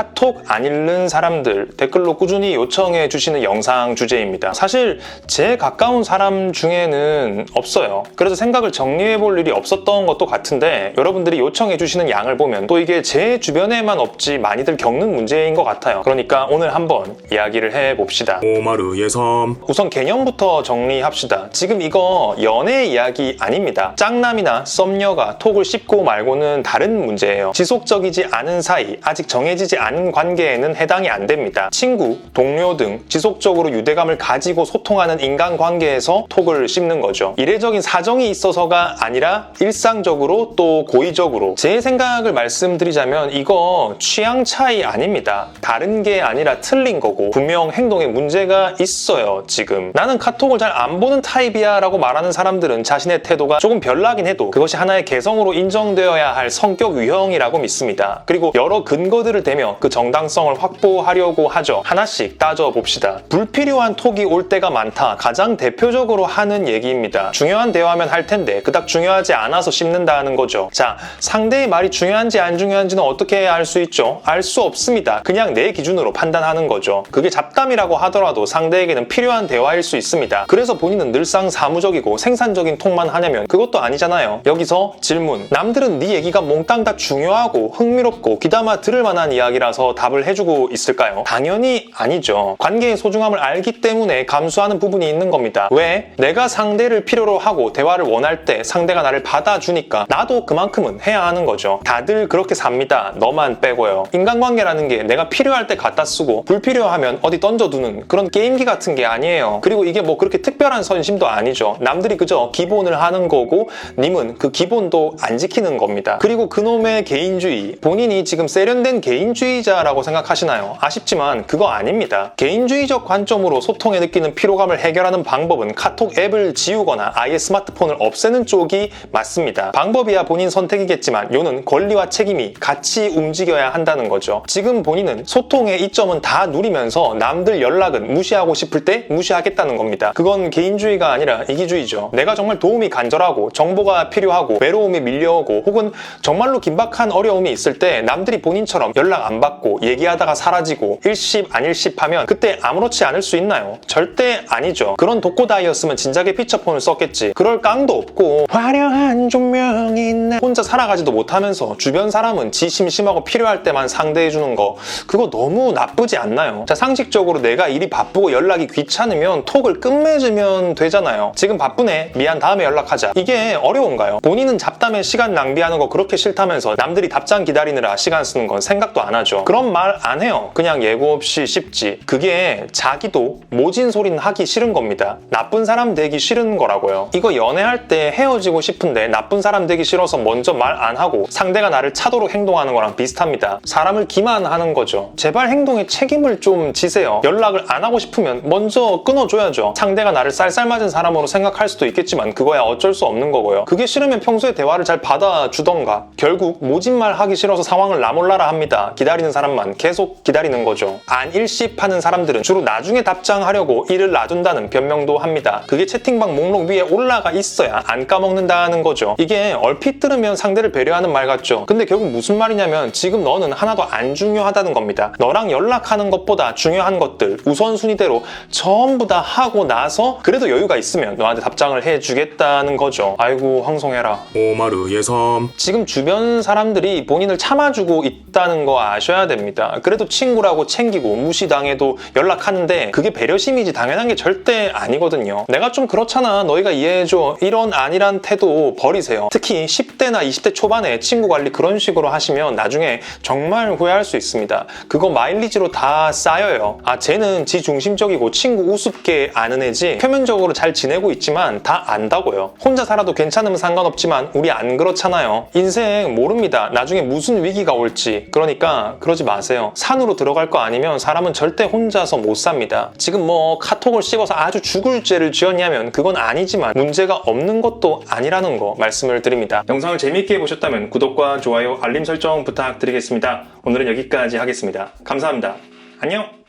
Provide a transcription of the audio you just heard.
카톡 안 읽는 사람들 댓글로 꾸준히 요청해 주시는 영상 주제입니다. 사실 제 가까운 사람 중에는 없어요. 그래서 생각을 정리해 볼 일이 없었던 것도 같은데 여러분들이 요청해 주시는 양을 보면 또 이게 제 주변에만 없지 많이들 겪는 문제인 것 같아요. 그러니까 오늘 한번 이야기를 해 봅시다. 오마르 예섬 우선 개념부터 정리합시다. 지금 이거 연애 이야기 아닙니다. 짝남이나 썸녀가 톡을 씹고 말고는 다른 문제예요. 지속적이지 않은 사이, 아직 정해지지 않은 관계에는 해당이 안 됩니다. 친구, 동료 등 지속적으로 유대감을 가지고 소통하는 인간관계에서 톡을 씹는 거죠. 이례적인 사정이 있어서가 아니라 일상적으로 또 고의적으로 제 생각을 말씀드리자면 이거 취향 차이 아닙니다. 다른 게 아니라 틀린 거고 분명 행동에 문제가 있어요 지금 나는 카톡을 잘 안 보는 타입이야 라고 말하는 사람들은 자신의 태도가 조금 별나긴 해도 그것이 하나의 개성으로 인정되어야 할 성격 유형이라고 믿습니다 그리고 여러 근거들을 대며 그 정당성을 확보하려고 하죠. 하나씩 따져봅시다. 불필요한 톡이 올 때가 많다. 가장 대표적으로 하는 얘기입니다. 중요한 대화면 할 텐데 그닥 중요하지 않아서 씹는다는 거죠. 자 상대의 말이 중요한지 안 중요한지는 어떻게 알 수 있죠? 알 수 없습니다. 그냥 내 기준으로 판단하는 거죠. 그게 잡담이라고 하더라도 상대에게는 필요한 대화일 수 있습니다. 그래서 본인은 늘상 사무적이고 생산적인 톡만 하냐면 그것도 아니잖아요. 여기서 질문. 남들은 네 얘기가 몽땅 다 중요하고 흥미롭고 귀담아 들을 만한 이야기 라서 답을 해주고 있을까요? 당연히 아니죠. 관계의 소중함을 알기 때문에 감수하는 부분이 있는 겁니다. 왜? 내가 상대를 필요로 하고 대화를 원할 때 상대가 나를 받아주니까 나도 그만큼은 해야 하는 거죠. 다들 그렇게 삽니다. 너만 빼고요. 인간관계라는 게 내가 필요할 때 갖다 쓰고 불필요하면 어디 던져두는 그런 게임기 같은 게 아니에요. 그리고 이게 뭐 그렇게 특별한 선심도 아니죠. 남들이 그저 기본을 하는 거고 님은 그 기본도 안 지키는 겁니다. 그리고 그놈의 개인주의 본인이 지금 세련된 개인주의 자라고 생각하시나요? 아쉽지만 그거 아닙니다. 개인주의적 관점으로 소통에 느끼는 피로감을 해결하는 방법은 카톡 앱을 지우거나 아예 스마트폰을 없애는 쪽이 맞습니다. 방법이야 본인 선택이겠지만 요는 권리와 책임이 같이 움직여야 한다는 거죠. 지금 본인은 소통의 이점은 다 누리면서 남들 연락은 무시하고 싶을 때 무시하겠다는 겁니다. 그건 개인주의가 아니라 이기주의죠. 내가 정말 도움이 간절하고 정보가 필요하고 외로움이 밀려오고 혹은 정말로 긴박한 어려움이 있을 때 남들이 본인처럼 연락 안 받고 얘기하다가 사라지고 일십 안일십 하면 그때 아무렇지 않을 수 있나요? 절대 아니죠. 그런 독고다이였으면 진작에 피처폰을 썼겠지. 그럴 깡도 없고 화려한 조명이 나 혼자 살아가지도 못하면서 주변 사람은 지 심심하고 필요할 때만 상대해주는 거 그거 너무 나쁘지 않나요? 자 상식적으로 내가 일이 바쁘고 연락이 귀찮으면 톡을 끝맺으면 되잖아요. 지금 바쁘네. 미안 다음에 연락하자. 이게 어려운가요? 본인은 잡담에 시간 낭비하는 거 그렇게 싫다면서 남들이 답장 기다리느라 시간 쓰는 건 생각도 안 하죠. 그런 말 안 해요. 그냥 예고 없이 씹지. 그게 자기도 모진 소리는 하기 싫은 겁니다. 나쁜 사람 되기 싫은 거라고요. 이거 연애할 때 헤어지고 싶은데 나쁜 사람 되기 싫어서 먼저 말 안 하고 상대가 나를 차도록 행동하는 거랑 비슷합니다. 사람을 기만하는 거죠. 제발 행동에 책임을 좀 지세요. 연락을 안 하고 싶으면 먼저 끊어줘야죠. 상대가 나를 쌀쌀 맞은 사람으로 생각할 수도 있겠지만 그거야 어쩔 수 없는 거고요. 그게 싫으면 평소에 대화를 잘 받아주던가. 결국 모진 말 하기 싫어서 상황을 나몰라라 합니다. 기다리 는 사람만 계속 기다리는 거죠. 안 일십하는 사람들은 주로 나중에 답장하려고 일을 놔둔다는 변명도 합니다. 그게 채팅방 목록 위에 올라가 있어야 안 까먹는다는 거죠. 이게 얼핏 들으면 상대를 배려하는 말 같죠. 근데 결국 무슨 말이냐면 지금 너는 하나도 안 중요하다는 겁니다. 너랑 연락하는 것보다 중요한 것들 우선순위대로 전부 다 하고 나서 그래도 여유가 있으면 너한테 답장을 해주겠다는 거죠. 아이고 황송해라. 오마르 예섬 지금 주변 사람들이 본인을 참아주고 있다는 거 아셔 야 됩니다. 그래도 친구라고 챙기고 무시당해도 연락하는데 그게 배려심이지 당연한 게 절대 아니거든요. 내가 좀 그렇잖아. 너희가 이해해줘. 이런 아니란 태도 버리세요. 특히 10대나 20대 초반에 친구 관리 그런 식으로 하시면 나중에 정말 후회할 수 있습니다. 그거 마일리지로 다 쌓여요. 아, 쟤는 지 중심적이고 친구 우습게 아는 애지 표면적으로 잘 지내고 있지만 다 안다고요. 혼자 살아도 괜찮으면 상관없지만 우리 안 그렇잖아요. 인생 모릅니다. 나중에 무슨 위기가 올지. 그러니까 그러지 마세요. 산으로 들어갈 거 아니면 사람은 절대 혼자서 못 삽니다. 지금 뭐 카톡을 씹어서 아주 죽을 죄를 지었냐면 그건 아니지만 문제가 없는 것도 아니라는 거 말씀을 드립니다. 영상을 재밌게 보셨다면 구독과 좋아요, 알림 설정 부탁드리겠습니다. 오늘은 여기까지 하겠습니다. 감사합니다. 안녕!